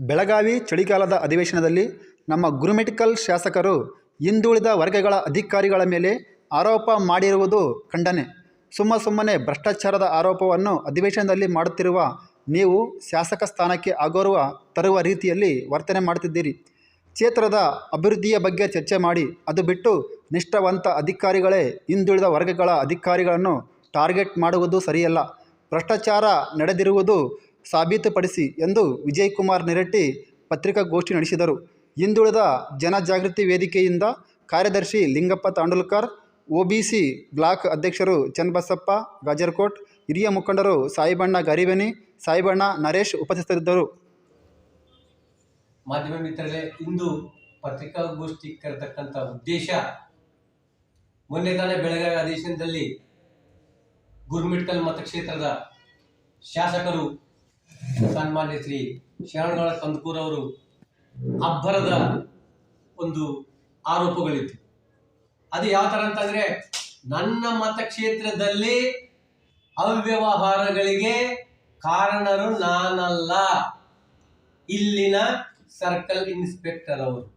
ಬೆಳಗಾವಿ ಚಳಿಗಾಲದ ಅಧಿವೇಶನದಲ್ಲಿ ನಮ್ಮ ಗುರುಮೆಡಿಕಲ್ ಶಾಸಕರು ಹಿಂದುಳಿದ ವರ್ಗಗಳ ಅಧಿಕಾರಿಗಳ ಮೇಲೆ ಆರೋಪ ಮಾಡಿರುವುದು ಖಂಡನೆ. ಸುಮ್ಮ ಸುಮ್ಮನೆ ಭ್ರಷ್ಟಾಚಾರದ ಆರೋಪವನ್ನು ಅಧಿವೇಶನದಲ್ಲಿ ಮಾಡುತ್ತಿರುವ ನೀವು ಶಾಸಕ ಸ್ಥಾನಕ್ಕೆ ಆಗೋರುವ ತರುವ ರೀತಿಯಲ್ಲಿ ವರ್ತನೆ ಮಾಡುತ್ತಿದ್ದೀರಿ. ಕ್ಷೇತ್ರದ ಅಭಿವೃದ್ಧಿಯ ಬಗ್ಗೆ ಚರ್ಚೆ ಮಾಡಿ, ಅದು ಬಿಟ್ಟು ನಿಷ್ಠಾವಂತ ಅಧಿಕಾರಿಗಳೇ ಹಿಂದುಳಿದ ವರ್ಗಗಳ ಅಧಿಕಾರಿಗಳನ್ನು ಟಾರ್ಗೆಟ್ ಮಾಡುವುದು ಸರಿಯಲ್ಲ. ಭ್ರಷ್ಟಾಚಾರ ನಡೆದಿರುವುದು ಸಾಬೀತುಪಡಿಸಿ ಎಂದು ವಿಜಯಕುಮಾರ್ ನಿರಟ್ಟಿ ಪತ್ರಿಕಾಗೋಷ್ಠಿ ನಡೆಸಿದರು. ಹಿಂದುಳಿದ ಜನಜಾಗೃತಿ ವೇದಿಕೆಯಿಂದ ಕಾರ್ಯದರ್ಶಿ ಲಿಂಗಪ್ಪ ತಾಂಡೂಲ್ಕರ್ ಒಬಿಸಿ ಬ್ಲಾಕ್ ಅಧ್ಯಕ್ಷರು ಚನ್ನಬಸಪ್ಪ ಗಾಜರ್ಕೋಟ್, ಹಿರಿಯ ಮುಖಂಡರು ಸಾಯಿಬಣ್ಣ ಗರಿಬನಿ, ಸಾಯಿಬಣ್ಣ ನರೇಶ್ ಉಪಸ್ಥಿತರಿದ್ದರು. ಮಾಧ್ಯಮ ಮಿತ್ರರೇ, ಇಂದು ಪತ್ರಿಕಾಗೋಷ್ಠಿ ಕರೆತಕ್ಕಂಥ ಉದ್ದೇಶ, ಮೊನ್ನೆ ತಾನೇ ಬೆಳಗಾವಿ ಅಧಿವೇಶನದಲ್ಲಿ ಗುರುಮಿಟ್ಕಲ್ ಮತಕ್ಷೇತ್ರದ ಶಾಸಕರು ಸನ್ಮಾನ್ಯ ಶ್ರೀ ಶರಣಗಳ ಕಂದಕೂರ್ ಅವರು ಅಬ್ಬರದ ಒಂದು ಆರೋಪಗಳಿತ್ತು. ಅದು ಯಾವ ಥರ ಅಂತಂದ್ರೆ ನನ್ನ ಮತಕ್ಷೇತ್ರದಲ್ಲಿ ಅವ್ಯವಹಾರಗಳಿಗೆ ಕಾರಣರು ನಾನಲ್ಲ. ಇಲ್ಲಿನ ಸರ್ಕಲ್ ಇನ್ಸ್ಪೆಕ್ಟರ್ ಅವರು.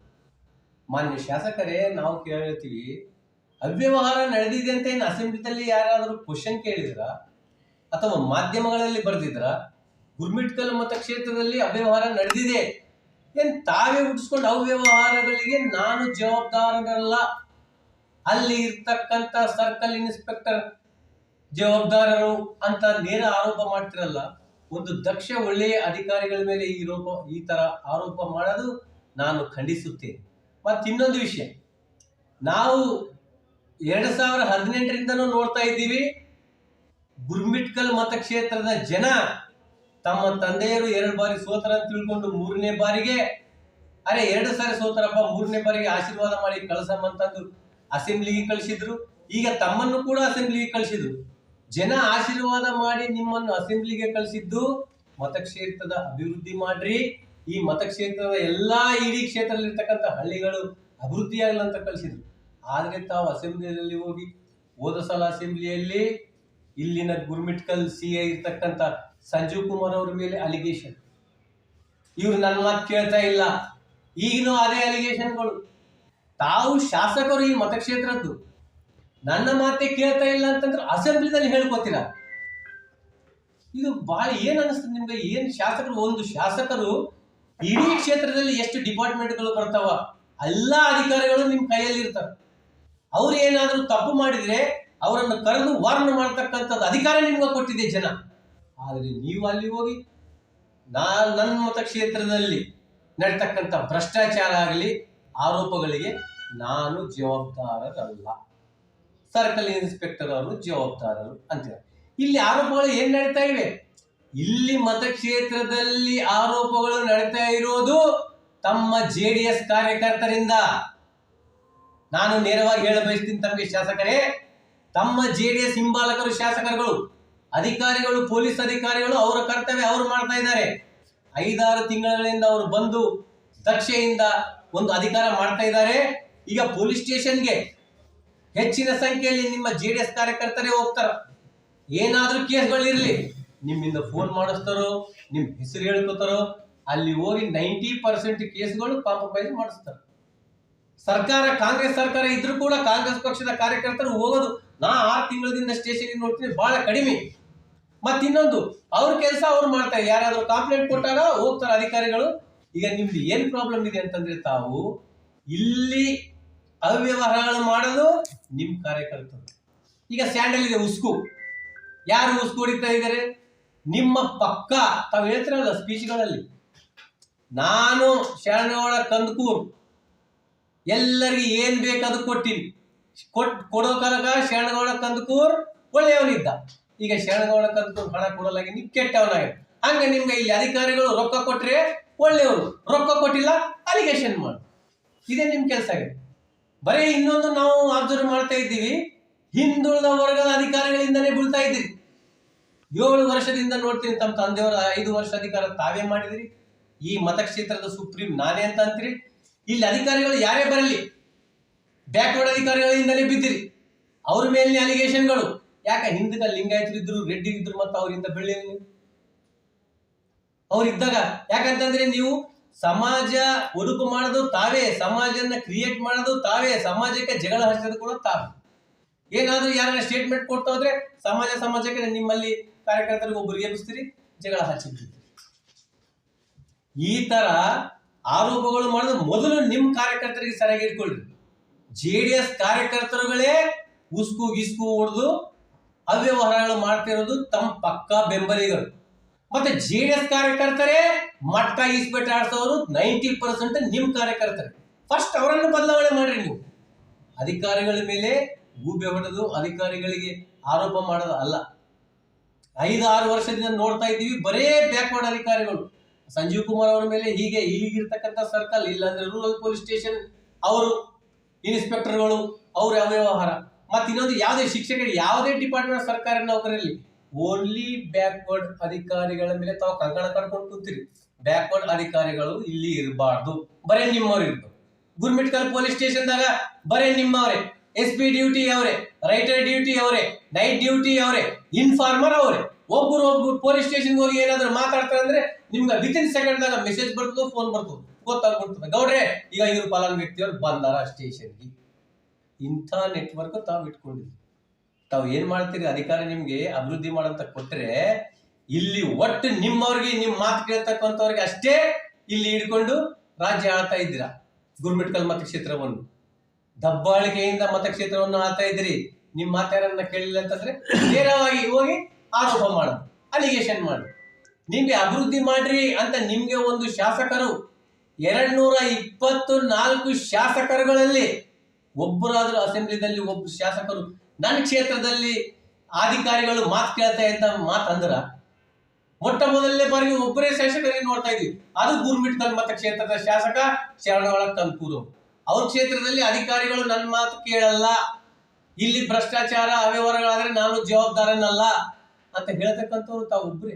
ಮಾನ್ಯ ಶಾಸಕರೇ, ನಾವು ಕೇಳ್ತೀವಿ ಅವ್ಯವಹಾರ ನಡೆದಿದೆ ಅಂತ ಏನು ಅಸೆಂಬ್ಲಿದಲ್ಲಿ ಯಾರಾದರೂ ಕ್ವಶನ್ ಕೇಳಿದ್ರ? ಅಥವಾ ಮಾಧ್ಯಮಗಳಲ್ಲಿ ಬರೆದಿದ್ರ? ಗುರ್ಮಿಟ್ಕಲ್ ಮತಕ್ಷೇತ್ರದಲ್ಲಿ ಅವ್ಯವಹಾರ ನಡೆದಿದೆ ಏನ್ ತಾವೇ ಹುಟ್ಟಿಸ್ಕೊಂಡು ಅವ್ಯವಹಾರಗಳಿಗೆ ನಾನು ಜವಾಬ್ದಾರರಲ್ಲ ಅಲ್ಲಿ ಇರ್ತಕ್ಕಂಥ ಸರ್ಕಲ್ ಇನ್ಸ್ಪೆಕ್ಟರ್ ಜವಾಬ್ದಾರರು ಅಂತ ನೇರ ಆರೋಪ ಮಾಡ್ತಿರಲ್ಲ. ಒಂದು ದಕ್ಷ ಒಳ್ಳೆಯ ಅಧಿಕಾರಿಗಳ ಮೇಲೆ ಈ ರೂಪ, ಈ ತರ ಆರೋಪ ಮಾಡೋದು ನಾನು ಖಂಡಿಸುತ್ತೇನೆ. ಮತ್ತೆ ಇನ್ನೊಂದು ವಿಷಯ. ನಾವು ಎರಡು ಸಾವಿರ ಹದಿನೆಂಟರಿಂದನೂ ನೋಡ್ತಾ ಇದ್ದೀವಿ. ಗುರ್ಮಿಟ್ಕಲ್ ಮತಕ್ಷೇತ್ರದ ಜನ ತಮ್ಮ ತಂದೆಯರು ಎರಡು ಬಾರಿ ಸೋತರ ಅಂತ ತಿಳ್ಕೊಂಡು ಮೂರನೇ ಬಾರಿಗೆ, ಅರೆ ಎರಡು ಸಾರಿ ಸೋತರಪ್ಪ, ಮೂರನೇ ಬಾರಿಗೆ ಆಶೀರ್ವಾದ ಮಾಡಿ ಕಳ್ಸಮ್ಮಂತಂದು ಅಸೆಂಬ್ಲಿಗೆ ಕಳಿಸಿದ್ರು. ಈಗ ತಮ್ಮನ್ನು ಕೂಡ ಅಸೆಂಬ್ಲಿಗೆ ಕಳಿಸಿದ್ರು. ಜನ ಆಶೀರ್ವಾದ ಮಾಡಿ ನಿಮ್ಮನ್ನು ಅಸೆಂಬ್ಲಿಗೆ ಕಳಿಸಿದ್ದು ಮತಕ್ಷೇತ್ರದ ಅಭಿವೃದ್ಧಿ ಮಾಡ್ರಿ. ಈ ಮತಕ್ಷೇತ್ರದ ಎಲ್ಲಾ ಇಡೀ ಕ್ಷೇತ್ರದಲ್ಲಿರ್ತಕ್ಕಂಥ ಹಳ್ಳಿಗಳು ಅಭಿವೃದ್ಧಿ ಕಳಿಸಿದ್ರು. ಆದ್ರೆ ತಾವು ಅಸೆಂಬ್ಲಿಯಲ್ಲಿ ಹೋಗಿ ಹೋದ ಸಲ ಅಸೆಂಬ್ಲಿಯಲ್ಲಿ ಇಲ್ಲಿನ ಗುರ್ಮಿಟ್ಕಲ್ ಸಿ ಐ ಇರ್ತಕ್ಕಂಥ ಸಂಜೀವ್ ಕುಮಾರ್ ಅವ್ರ ಮೇಲೆ ಅಲಿಗೇಷನ್ ಇವ್ರು ನನ್ನ ಮಾತು ಕೇಳ್ತಾ ಇಲ್ಲ. ಈಗಿನೂ ಅದೇ ಅಲಿಗೇಷನ್ಗಳು ತಾವು ಶಾಸಕರು ಈ ಮತಕ್ಷೇತ್ರದ್ದು. ನನ್ನ ಮಾತೆ ಕೇಳ್ತಾ ಇಲ್ಲ ಅಂತಂದ್ರೆ ಅಸೆಂಬ್ಲಿನಲ್ಲಿ ಹೇಳ್ಕೊತೀರಾ? ಇದು ಬಹಳ ಏನ್ ಅನಿಸ್ತದೆ ನಿಮ್ಗೆ? ಏನ್ ಶಾಸಕರು? ಒಂದು ಶಾಸಕರು ಇಡೀ ಕ್ಷೇತ್ರದಲ್ಲಿ ಎಷ್ಟು ಡಿಪಾರ್ಟ್ಮೆಂಟ್ಗಳು ಬರ್ತಾವ, ಎಲ್ಲಾ ಅಧಿಕಾರಿಗಳು ನಿಮ್ ಕೈಯಲ್ಲಿ ಇರ್ತಾರೆ ಅವ್ರು ಏನಾದ್ರೂ ತಪ್ಪು ಮಾಡಿದ್ರೆ ಅವರನ್ನು ಕರೆದು ವಾರ್ನ್ ಮಾಡ್ತಕ್ಕಂಥದ್ದು ಅಧಿಕಾರ ನಿಮ್ಗೆ ಕೊಟ್ಟಿದೆ ಜನ. ಆದ್ರೆ ನೀವು ಅಲ್ಲಿ ಹೋಗಿ, ನಾ ನನ್ನ ಮತಕ್ಷೇತ್ರದಲ್ಲಿ ನಡ್ತಕ್ಕಂಥ ಭ್ರಷ್ಟಾಚಾರ ಆಗಲಿ, ಆರೋಪಗಳಿಗೆ ನಾನು ಜವಾಬ್ದಾರರಲ್ಲ. ಸರ್ಕಲ್ ಇನ್ಸ್ಪೆಕ್ಟರ್ ಅವರು ಜವಾಬ್ದಾರರು ಅಂತಾರೆ ಇಲ್ಲಿ ಆರೋಪಗಳು ಏನ್ ನಡೀತಾ ಇವೆ? ಇಲ್ಲಿ ಮತಕ್ಷೇತ್ರದಲ್ಲಿ ಆರೋಪಗಳು ನಡೀತಾ ಇರೋದು ತಮ್ಮ ಜೆ ಡಿ ಎಸ್ ಕಾರ್ಯಕರ್ತರಿಂದ. ನಾನು ನೇರವಾಗಿ ಹೇಳ ಬಯಸ್ತೀನಿ ತಮಗೆ ಶಾಸಕರೇ, ತಮ್ಮ ಜೆ ಡಿ ಎಸ್ ಹಿಂಬಾಲಕರು ಶಾಸಕರುಗಳು ಅಧಿಕಾರಿಗಳು, ಪೊಲೀಸ್ ಅಧಿಕಾರಿಗಳು ಅವರ ಕರ್ತವ್ಯ ಅವರು ಮಾಡ್ತಾ ಇದ್ದಾರೆ. ಐದಾರು ತಿಂಗಳಿಂದ ಅವರು ಬಂದು ದಕ್ಷೆಯಿಂದ ಒಂದು ಅಧಿಕಾರ ಮಾಡ್ತಾ ಇದ್ದಾರೆ. ಈಗ ಪೊಲೀಸ್ ಸ್ಟೇಷನ್ಗೆ ಹೆಚ್ಚಿನ ಸಂಖ್ಯೆಯಲ್ಲಿ ನಿಮ್ಮ ಜೆ ಡಿ ಎಸ್ ಕಾರ್ಯಕರ್ತರೇ ಹೋಗ್ತಾರ. ಏನಾದ್ರೂ ಕೇಸ್ಗಳಿರ್ಲಿ. ನಿಮ್ಮಿಂದ ಫೋನ್ ಮಾಡಿಸ್ತಾರೋ, ನಿಮ್ ಹೆಸರು ಹೇಳ್ಕೊತಾರೋ, ಅಲ್ಲಿ ಹೋಗಿ ನೈಂಟಿ ಪರ್ಸೆಂಟ್ ಕೇಸ್ಗಳು ಕಾಂಪ್ರಮೈಸ್ ಮಾಡಿಸ್ತಾರೆ. ಸರ್ಕಾರ, ಕಾಂಗ್ರೆಸ್ ಸರ್ಕಾರ ಇದ್ರೂ ಕೂಡ ಕಾಂಗ್ರೆಸ್ ಪಕ್ಷದ ಕಾರ್ಯಕರ್ತರು ಹೋಗೋದು. ನಾ ಆರು ತಿಂಗಳಿಂದ ಸ್ಟೇಷನ್ಗೆ ನೋಡ್ತೀನಿ ಬಹಳ ಕಡಿಮೆ. ಮತ್ ಇನ್ನೊಂದು ಅವ್ರ ಕೆಲಸ ಅವ್ರು ಮಾಡ್ತಾರೆ. ಯಾರಾದ್ರೂ ಕಾಂಪ್ಲೇಂಟ್ ಕೊಟ್ಟಾಗ ಹೋಗ್ತಾರೆ ಅಧಿಕಾರಿಗಳು. ಈಗ ನಿಮ್ದು ಏನ್ ಪ್ರಾಬ್ಲಮ್ ಇದೆ ಅಂತಂದ್ರೆ ತಾವು ಇಲ್ಲಿ ಅವ್ಯವಹಾರಗಳು ಮಾಡಲು ನಿಮ್ ಕಾರ್ಯಕರ್ತರು. ಈಗ ಸ್ಯಾಂಡಲ್ ಇದೆ ಉಸ್ಕು. ಯಾರು ಉಸ್ಕು ಹೊಡಿತಾ ಇದ್ದಾರೆ? ನಿಮ್ಮ ಪಕ್ಕ, ತಾವು ಹೇಳ್ತಿರಲ್ಲ ಸ್ಪೀಚ್ಗಳಲ್ಲಿ ನಾನು ಶರಣಗೌಡ ಕಂದಕೂರ್. ಎಲ್ಲರಿಗೆ ಏನ್ ಬೇಕು ಅದು ಕೊಟ್ಟಿನಿ. ಕೊಟ್ ಕೊಡೋ ಕಾಲಕ ಶರಣಗೌಡ ಕಂದಕೂರ್ ಒಳ್ಳೆಯವನಿದ್ದ. ಈಗ ಶರಣಗೌಡ ಕಂದಕೂರ್ ಹಣ ಕೊಡಲಾಗಿ ನೀವು ಕೆಟ್ಟವನಾಗ ಹಂಗೆ ನಿಮ್ಗೆ ಇಲ್ಲಿ ಅಧಿಕಾರಿಗಳು ರೊಕ್ಕ ಕೊಟ್ರೆ ಒಳ್ಳೆಯವರು. ರೊಕ್ಕ ಕೊಟ್ಟಿಲ್ಲ ಅಲಿಗೇಷನ್ ಮಾಡು. ಇದೇ ನಿಮ್ ಕೆಲಸ ಆಗಿದೆ. ಬರೀ ಇನ್ನೊಂದು ನಾವು ಅಬ್ಸರ್ವ್ ಮಾಡ್ತಾ ಇದ್ದೀವಿ. ಹಿಂದುಳಿದ ವರ್ಗದ ಅಧಿಕಾರಿಗಳಿಂದನೇ ಬೀಳ್ತಾ ಇದ್ದೀರಿ. ಏಳು ವರ್ಷದಿಂದ ನೋಡ್ತೀನಿ ತಮ್ಮ ತಂದೆಯವರ, ಐದು ವರ್ಷ ಅಧಿಕಾರ ತಾವೇ ಮಾಡಿದಿರಿ. ಈ ಮತಕ್ಷೇತ್ರದ ಸುಪ್ರೀಂ ನಾನೇ ಅಂತ ಅಂತೀರಿ. ಇಲ್ಲಿ ಅಧಿಕಾರಿಗಳು ಯಾರೇ ಬರಲಿ, ಬ್ಯಾಕ್ವರ್ಡ್ ಅಧಿಕಾರಿಗಳಿಂದಲೇ ಬಿದ್ದಿರಿ. ಅವ್ರ ಮೇಲಿನ ಅಲಿಗೇಷನ್ಗಳು ಯಾಕೆ ಹಿಂದಿನ ಲಿಂಗಾಯತರು ಇದ್ರು ರೆಡ್ಡಿ ಇದ್ರು ಮತ್ತೆ ಅವರಿಂದ ಬೆಳ್ಳಿ ಅವ್ರಿದ್ದಾಗ ಯಾಕಂತಂದ್ರೆ ನೀವು ಸಮಾಜ ಒಡುಕು ಮಾಡೋದು ತಾವೇ, ಸಮಾಜನ ಕ್ರಿಯೇಟ್ ಮಾಡೋದು ತಾವೇ, ಸಮಾಜಕ್ಕೆ ಜಗಳ ಹಚ್ಚೋದು ಕೂಡ ತಾವೇ. ಏನಾದ್ರೂ ಯಾರ ಸ್ಟೇಟ್ಮೆಂಟ್ ಕೊಡ್ತಾ ಹೋದ್ರೆ ಸಮಾಜ, ಸಮಾಜಕ್ಕೆ ನಿಮ್ಮಲ್ಲಿ ಕಾರ್ಯಕರ್ತರಿಗೆ ಒಬ್ಬರಿಗೆ ಎಬ್ಬಿಸ್ತೀರಿ, ಜಗಳ ಹಚ್ಚಿಬಿಡ್ತೀರಿ. ಈ ತರ ಆರೋಪಗಳು ಮಾಡೋದು ಮೊದಲು ನಿಮ್ಮ ಕಾರ್ಯಕರ್ತರಿಗೆ ಸರಿಯಾಗಿ ಇಟ್ಕೊಳ್ಳಿ ಜೆ ಡಿ ಎಸ್ ಕಾರ್ಯಕರ್ತರುಗಳೇ ಉಸ್ಕು ಗಿಸ್ಕು ಹೊಡೆದು ಅವ್ಯವಹಾರಗಳು ಮಾಡ್ತಿರೋದು ತಮ್ಮ ಪಕ್ಕ ಬೆಂಬಲಿಗರು. ಮತ್ತೆ ಜೆ ಡಿ ಎಸ್ ಕಾರ್ಯಕರ್ತರೇ ಮಟ್ಟ ಈಸ್ಪೇಟೆ ಆಡ್ಸೋರು ನೈಂಟಿ ಪರ್ಸೆಂಟ್ ನಿಮ್ ಕಾರ್ಯಕರ್ತರು. ಫಸ್ಟ್ ಅವರನ್ನು ಬದಲಾವಣೆ ಮಾಡ್ರಿ ನೀವು. ಅಧಿಕಾರಿಗಳ ಮೇಲೆ ಗೂಬೆ ಹೊಡೆದು ಅಧಿಕಾರಿಗಳಿಗೆ ಆರೋಪ ಮಾಡೋದು ಅಲ್ಲ. ಐದು ಆರು ವರ್ಷದಿಂದ ನೋಡ್ತಾ ಇದ್ದೀವಿ, ಬರೇ ಬ್ಯಾಕ್ವರ್ಡ್ ಅಧಿಕಾರಿಗಳು. ಸಂಜೀವ್ ಕುಮಾರ್ ಅವರ ಮೇಲೆ ಹೀಗೆ ಈಗಿರ್ತಕ್ಕಂಥ ಸರ್ಕಲ್, ಇಲ್ಲಾಂದ್ರೆ ರೂರಲ್ ಪೊಲೀಸ್ ಸ್ಟೇಷನ್ ಅವರು ಇನ್ಸ್ಪೆಕ್ಟರ್ಗಳು ಅವ್ರ ಅವ್ಯವಹಾರ. ಮತ್ತೆ ಇನ್ನೊಂದು ಯಾವುದೇ ಶಿಕ್ಷಕರು ಯಾವುದೇ ಡಿಪಾರ್ಟ್ಮೆಂಟ್ ಸರ್ಕಾರಿ ನೌಕರಲ್ಲಿ ಓನ್ಲಿ ಬ್ಯಾಕ್ವರ್ಡ್ ಅಧಿಕಾರಿಗಳ ಮೇಲೆ ತಾವು ಕಂಕಣ ಕಟ್ಕೊಂಡು ಕೂತಿರಿ. ಬ್ಯಾಕ್ವರ್ಡ್ ಅಧಿಕಾರಿಗಳು ಇಲ್ಲಿ ಇರಬಾರ್ದು. ಬರೇ ನಿಮ್ಮವ್ರು ಇರ್ಬೋದು ಗುರ್ಮಿಟ್ಕಲ್ ಪೊಲೀಸ್ ಸ್ಟೇಷನ್ದಾಗ ಬರೇ ನಿಮ್ಮವ್ರೆ. ಎಸ್ ಪಿ ಡ್ಯೂಟಿ ಅವರೇ ರೈಟರ್ ಡ್ಯೂಟಿ ಅವರೇ ನೈಟ್ ಡ್ಯೂಟಿ ಅವರೇ ಇನ್ಫಾರ್ಮರ್ ಅವರೇ. ಒಬ್ಬರು ಒಬ್ಬರು ಪೊಲೀಸ್ ಸ್ಟೇಷನ್ಗೆ ಹೋಗಿ ಏನಾದ್ರು ಮಾತಾಡ್ತಾರೆ ಅಂದ್ರೆ ನಿಮ್ಗೆ ವಿತಿನ್ ಸೆಕೆಂಡ್ದಾಗ ಮೆಸೇಜ್ ಬರ್ತದೋ ಫೋನ್ ಬರ್ತದೆ, ಗೊತ್ತಾಗ್ಬಿಡ್ತದೆ. ಗೌಡ್ರೆ, ಈಗ ಇವ್ರು ಫಲಾನ್ ವ್ಯಕ್ತಿಯವ್ರು ಬಂದಾರ ಸ್ಟೇಷನ್ಗೆ ಇಂಥ ನೆಟ್ವರ್ಕ್ ತಾವು ಇಟ್ಕೊಂಡಿದ್ವಿ. ತಾವು ಏನ್ ಮಾಡ್ತೀರಿ? ಅಧಿಕಾರ ನಿಮ್ಗೆ ಅಭಿವೃದ್ಧಿ ಮಾಡಂತ ಕೊಟ್ರೆ ಇಲ್ಲಿ ಒಟ್ಟು ನಿಮ್ಮವ್ರಿಗೆ, ನಿಮ್ ಮಾತು ಕೇಳ್ತಕ್ಕಂಥವ್ರಿಗೆ ಅಷ್ಟೇ ಇಲ್ಲಿ ಹಿಡ್ಕೊಂಡು ರಾಜ್ಯ ಆಳ್ತಾ ಇದ್ದೀರಾ? ಗುರ್ಮಿಟ್ಕಲ್ ಮತಕ್ಷೇತ್ರವನ್ನು. ದಬ್ಬಾಳಿಕೆಯಿಂದ ಮತಕ್ಷೇತ್ರವನ್ನು ಆಳ್ತಾ ಇದ್ರಿ ನಿಮ್ ಮಾತಾರನ್ನ ಕೇಳಿಲ್ಲ ಅಂತಂದ್ರೆ ನೇರವಾಗಿ ಹೋಗಿ ಆರೋಪ ಮಾಡೋದು ಅಲಿಗೇಷನ್ ಮಾಡಿ. ನಿಮ್ಗೆ ಅಭಿವೃದ್ಧಿ ಮಾಡ್ರಿ ಅಂತ ನಿಮ್ಗೆ ಒಂದು ಶಾಸಕರು. ಎರಡ್ ನೂರ ಇಪ್ಪತ್ತು ನಾಲ್ಕು ಶಾಸಕರುಗಳಲ್ಲಿ ಒಬ್ಬರಾದ್ರೂ ಅಸೆಂಬ್ಲಿದಲ್ಲಿ ಒಬ್ಬ ಶಾಸಕರು, ನನ್ನ ಕ್ಷೇತ್ರದಲ್ಲಿ ಅಧಿಕಾರಿಗಳು ಮಾತು ಕೇಳ್ತಾ ಇದ್ದ ಮಾತಂದ್ರ ಮೊಟ್ಟ ಮೊದಲನೇ ಬಾರಿಗೆ ಒಬ್ಬರೇ ಶಾಸಕರೇ ನೋಡ್ತಾ ಇದ್ವಿ. ಅದು ಗೂರ್ಮಿಟ್ ಮತ ಕ್ಷೇತ್ರದ ಶಾಸಕ ಶರಣಗಳ ಕಂಕೂರು ಅವ್ರ ಕ್ಷೇತ್ರದಲ್ಲಿ ಅಧಿಕಾರಿಗಳು ನನ್ನ ಮಾತು ಕೇಳಲ್ಲ. ಇಲ್ಲಿ ಭ್ರಷ್ಟಾಚಾರ, ಅವ್ಯವಹಾರಗಳಾದ್ರೆ ನಾನು ಜವಾಬ್ದಾರನಲ್ಲ. ಅಂತ ಹೇಳ್ತಕ್ಕಂಥವ್ರು ತಾವು ಒಬ್ಬರೇ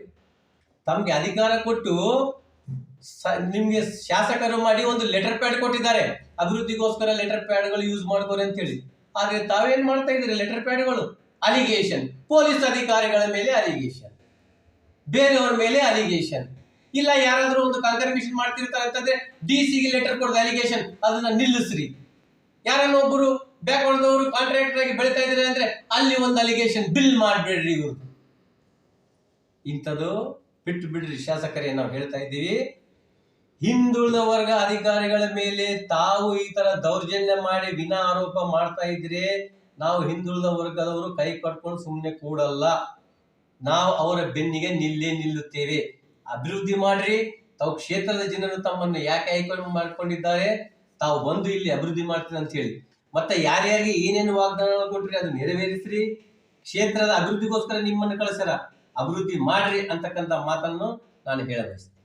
ತಮಗೆ ಅಧಿಕಾರ ಕೊಟ್ಟು ನಿಮ್ಗೆ ಶಾಸಕರು ಮಾಡಿ ಒಂದು ಲೆಟರ್ ಪ್ಯಾಡ್ ಕೊಟ್ಟಿದ್ದಾರೆ. ಅಭಿವೃದ್ಧಿಗೋಸ್ಕರ ಲೆಟರ್ ಪ್ಯಾಡ್ಗಳು ಯೂಸ್ ಮಾಡ್ಕೋರಿ ಅಂತ ಹೇಳಿ ಆದ್ರೆ ತಾವೇನ್ ಮಾಡ್ತಾ ಇದ್ದೀರಿ ಲೆಟರ್ ಪ್ಯಾಡ್ಗಳು ಅಲಿಗೇಷನ್ ಪೊಲೀಸ್ ಅಧಿಕಾರಿಗಳ ಮೇಲೆ ಅಲಿಗೇಷನ್ ಬೇರೆಯವರ ಮೇಲೆ ಅಲಿಗೇಷನ್ ಇಲ್ಲ ಯಾರಾದ್ರೂ ಒಂದು ಕನ್ಫರ್ಮೇಶನ್ ಮಾಡ್ತಿರ್ತಾರೆ ಅಂತಂದ್ರೆ ಡಿ ಸಿಗೆ ಲೆಟರ್ ಕೊಡೋದು ಅಲಿಗೇಷನ್ ಅದನ್ನ ನಿಲ್ಲಿಸ್ರಿ. ಯಾರನ್ನ ಒಬ್ಬರು ಬ್ಯಾಕ್ ಹೊಡೆದವರು ಕಾಂಟ್ರಾಕ್ಟರ್ ಆಗಿ ಬೆಳಿತಾ ಇದ್ದಾರೆ ಅಂದ್ರೆ ಅಲ್ಲಿ ಒಂದು ಅಲಿಗೇಷನ್ ಬಿಲ್ ಮಾಡಬೇಡ್ರಿ ಇವರು ಇಂಥದ್ದು ಬಿಟ್ಟು ಬಿಡ್ರಿ ಶಾಸಕರೇ, ನಾವು ಹೇಳ್ತಾ ಇದ್ದೀವಿ. ಹಿಂದುಳಿದ ವರ್ಗ ಅಧಿಕಾರಿಗಳ ಮೇಲೆ ತಾವು ಈ ತರ ದೌರ್ಜನ್ಯ ಮಾಡಿ ವಿನಾ ಆರೋಪ ಮಾಡ್ತಾ ಇದ್ರೆ ನಾವು ಹಿಂದುಳಿದ ವರ್ಗದವರು ಕೈ ಕಟ್ಕೊಂಡು ಸುಮ್ಮನೆ ಕೂಡಲ್ಲ. ನಾವು ಅವರ ಬೆನ್ನಿಗೆ ನಿಲ್ಲೇ ನಿಲ್ಲುತ್ತೇವೆ. ಅಭಿವೃದ್ಧಿ ಮಾಡ್ರಿ. ತಾವು ಕ್ಷೇತ್ರದ ಜನರು ತಮ್ಮನ್ನು ಯಾಕೆ ಆಯ್ಕೆ ಮಾಡ್ಕೊಂಡಿದ್ದಾರೆ? ತಾವು ಬಂದು ಇಲ್ಲಿ ಅಭಿವೃದ್ಧಿ ಮಾಡ್ತೀನಿ ಅಂತ ಹೇಳಿ. ಮತ್ತೆ ಯಾರ್ಯಾರಿಗೆ ಏನೇನು ವಾಗ್ದಾನ ಕೊಟ್ರಿ ಅದು ನೆರವೇರಿಸ್ರಿ. ಕ್ಷೇತ್ರದ ಅಭಿವೃದ್ಧಿಗೋಸ್ಕರ ನಿಮ್ಮನ್ನು ಕಳಿಸ್ಯಾರ. ಅಭಿವೃದ್ಧಿ ಮಾಡ್ರಿ ಅಂತಕ್ಕಂಥ ಮಾತನ್ನು ನಾನು ಹೇಳಬಯಸ್ತೇನೆ.